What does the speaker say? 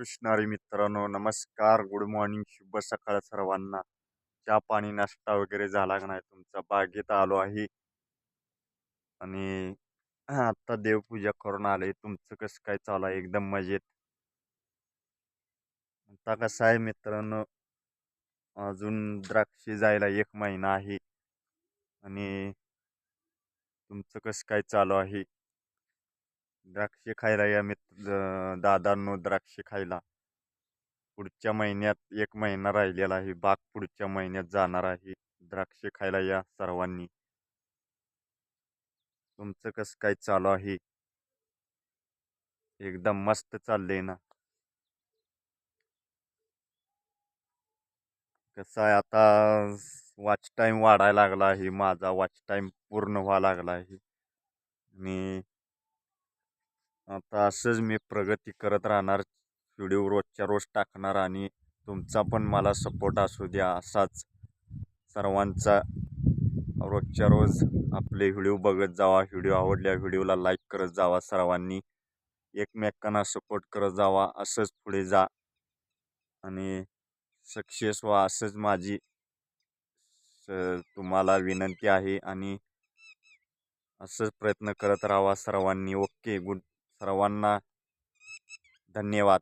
कृष्णारी मित्रांनो नमस्कार. Good morning. शुभ सकाळ सर्वांना. चहा पाणी नाश्ता वगैरे झाला का नाही तुमचा? बागेत आलो आहे. आणि आत्ता देवपूजा करून आले तुमचं कसं काय चालू आहे? एकदम मजेत? आता कसं आहे मित्रांनो अजून द्राक्षे जायला एक महिना आहे. आणि तुमचं कसं काय चालू आहे? द्राक्षे खायला या मित्र दादांनो द्राक्षे खायला. पुढच्या महिन्यात एक महिना राहिलेला आहे. बाग पुढच्या महिन्यात जाणार आहे. द्राक्षे खायला या सर्वांनी. तुमचं कसं काय चालू आहे? एकदम मस्त चाललंय ना? कसं आहे आता वॉच टाईम वाढायला लागला आहे. माझा वॉच टाईम पूर्ण व्हायला लागला आहे. आणि आता असंच मी प्रगती करत राहणार व्हिडिओ रोजच्या रोज टाकणार आणि तुमचा पण मला सपोर्ट असू द्या असाच. सर्वांचा रोजच्या रोज आपले व्हिडिओ बघत जावा व्हिडिओ आवडल्या व्हिडिओला लाईक करत जावा सर्वांनी एकमेकांना सपोर्ट करत जावा असंच पुढे जा. आणि सक्सेस व्हा असंच माझी स- तुम्हाला विनंती आहे आणि असंच प्रयत्न करत राहावा सर्वांनी. ओके गुड सर्वांना धन्यवाद.